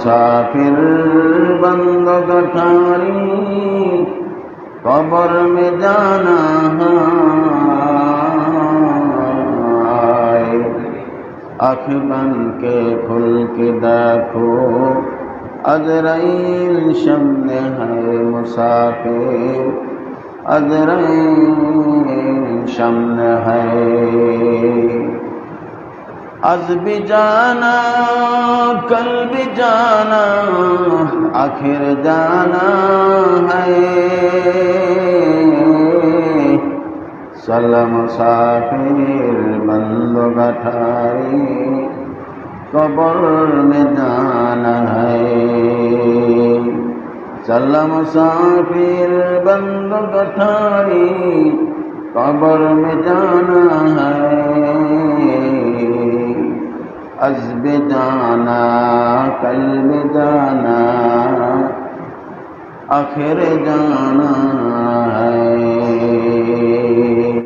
मुसाफिर बंद गठारी कब्र में जाना है अख बन के खुल के देखो अजरईल शब्द है मुसाफिर अजरईल शब्द है আজ বিজানা কল বিজানা আখির জানা হে হলম সাফির বন্ধ গঠারি কবর মে জানা হলম সাফির বন্ধ গঠারি কবর মে জানা أزبدانا كالبدانا أخرجانا